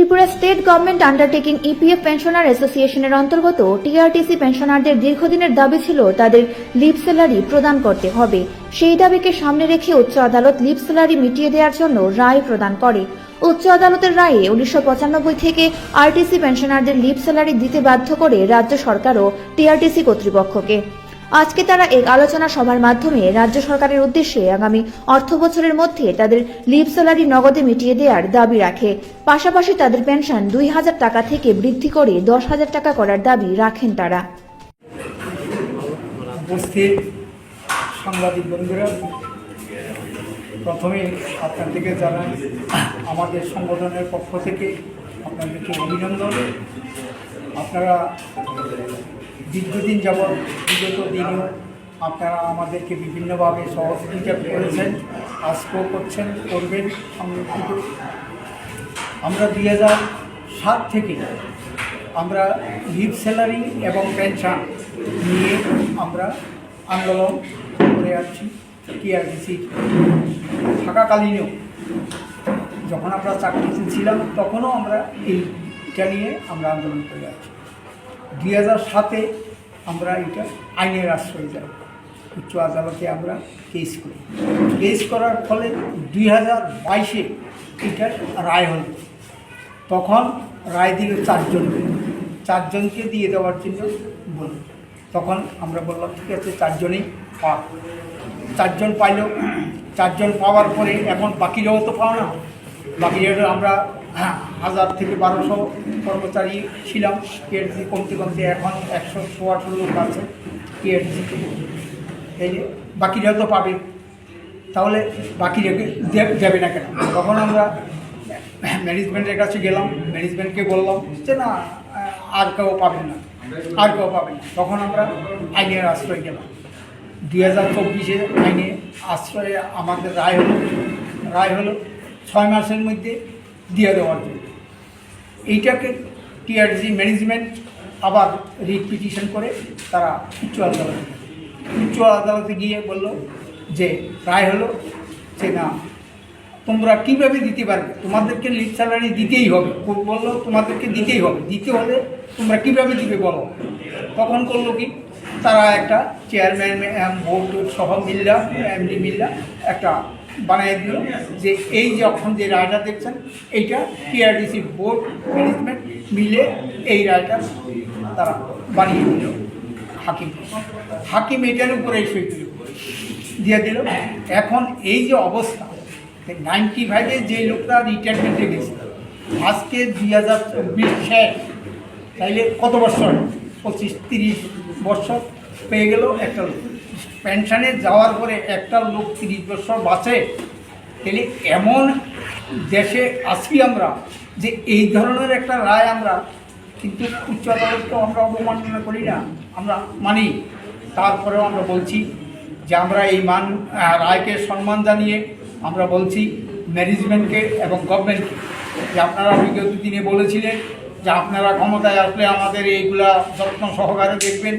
Tripura state government undertaking EPF pensioner অ্যাসোসিয়েশনের অন্তর্গত TRTC পেনশনারদের দীর্ঘদিনের দাবি ছিল তাদের লিভ স্যালারি প্রদান করতে হবে। সেই দাবিকে সামনে রেখে উচ্চ আদালত লিভ স্যালারি মিটিয়ে দেওয়ার জন্য রায় প্রদান করে। উচ্চ আদালতের রায়ে উনিশশো পঁচানব্বই থেকে আরটিসি পেনশনারদের লিভ স্যালারি দিতে বাধ্য করে রাজ্য সরকার ও টিআরটিসি কর্তৃপক্ষকে। আজকে তারা এক আলোচনা সভার মাধ্যমে রাজ্য সরকারের উদ্দেশ্যে আগামী অর্থ বছরের মধ্যে তাদের লিভ স্যালারি নগদে মিটিয়ে দেওয়ার দাবি রাখে। পাশাপাশি তাদের পেনশন দুই হাজার টাকা থেকে বৃদ্ধি করে দশ হাজার টাকা করার দাবি রাখেন তারা। প্রথমে আপনাদেরকে জানাই, আমাদের সংগঠনের পক্ষ থেকে আপনাদেরকে অভিনন্দন। আপনারা দীর্ঘদিন যাবৎ বিগত দিনেও আপনারা আমাদেরকে বিভিন্নভাবে সহযোগিতা করেছেন আজকেও করছেন, করবেন। সংরক্ষিত আমরা দুই হাজার সাত থেকে আমরা লিভ স্যালারি এবং পেনশন নিয়ে আমরা আন্দোলন করে আসছি টিআরডিসি থাকাকালীনও যখন আমরা চাকরিতে ছিলাম, তখনও আমরা এইটা নিয়ে আমরা আন্দোলন করে আসছি। দুই হাজার সাতে আমরা এটা আইনের আশ্রয় যাই উচ্চ আদালতে আমরা কেস করি। কেস করার ফলে দুই হাজার বাইশে এটার রায় হল। তখন রায় দিল চারজনকে। চারজনকে দিয়ে দেওয়ার জন্য বলল। তখন আমরা বললাম, ঠিক আছে, চারজনেই পা চারজন পাইল। চারজন পাওয়ার পরে এখন বাকিরাও তো পাও না বাকিরা আমরা হাজার থেকে বারোশো কর্মচারী ছিলাম। টিএসজি কমতে কমতে এখন একশো সোয়াশো লোক আছে টিএসজি এই যে বাকিরাও তো পাবে। তাহলে বাকিরাকে যাবে না কেন? তখন আমরা ম্যানেজমেন্টের কাছে গেলাম। ম্যানেজমেন্টকে বললাম যে, না, আর কেউ পাবেন না। আর কেউ পাবেন না। তখন আমরা আইনের আশ্রয় গেলাম। দুই হাজার চব্বিশে আইনে আশ্রয়ে আমাদের রায় হলো। রায় হলো ছয় মাসের মধ্যে দিয়ে দেওয়ার জন্য। এইটাকে টিআরজি ম্যানেজমেন্ট আবার রিট পিটিশন করে তারা উচ্চ আদালতে উচ্চ আদালতে গিয়ে বলল যে, রায় হলো যে, না, তোমরা কীভাবে দিতে পারবে? তোমাদেরকে লিভ স্যালারি দিতেই হবে। কোর্ট বলল, তোমাদেরকে দিতেই হবে। দিতে হলে তোমরা কীভাবে দিবে বলো? তখন করল কি? তারা একটা চেয়ারম্যান বোর্ড সহ মিল্লা এমডি মিল্লা একটা বানিয়ে দিল যে এই যে যখন যে রায়টা দেখছেন, এইটা টিআরডিসি বোর্ড ম্যানেজমেন্ট মিলে এই রায়টা তারা বানিয়ে দিল। হাকিম। হাকিম এটার উপরে সই দিয়ে দিল, এখন এই যে অবস্থা নাইনটি ফাইভে যে লোকটা রিটায়ারমেন্টে গেছে, আজকে দুই হাজার চব্বিশ তাইলে কত বছর? পঁচিশ, তিরিশ বছর পেয়ে গেল একটা লোক। পেনশনে যাওয়ার পরে একটা লোক তিরিশ বছর বাঁচে, তাহলে এমন দেশে আছি আমরা যে এই ধরনের একটা রায় আমরা, কিন্তু উচ্চ আদালত তো আমরা অবমাননা করি না, আমরা মানি। তারপরেও আমরা বলছি যে আমরা এই মান রায়কে সম্মান জানিয়ে আমরা বলছি ম্যানেজমেন্টকে এবং গভর্নমেন্টকে। যে আপনারা বিগত দিনে বলেছিলেন যে আপনারা ক্ষমতায় আসলে আমাদের এইগুলা যত্ন সহকারে দেখবেন।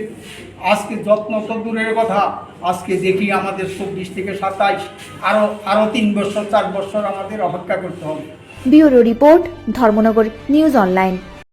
আজকে যত্ন তো দূরের কথা। আজকে দেখি আমাদের চব্বিশ থেকে সাতাইশ। আরও আরও তিন বছর, চার বছর আমাদের অপেক্ষা করতে হবে। Bureau report, Dharmanagar news online.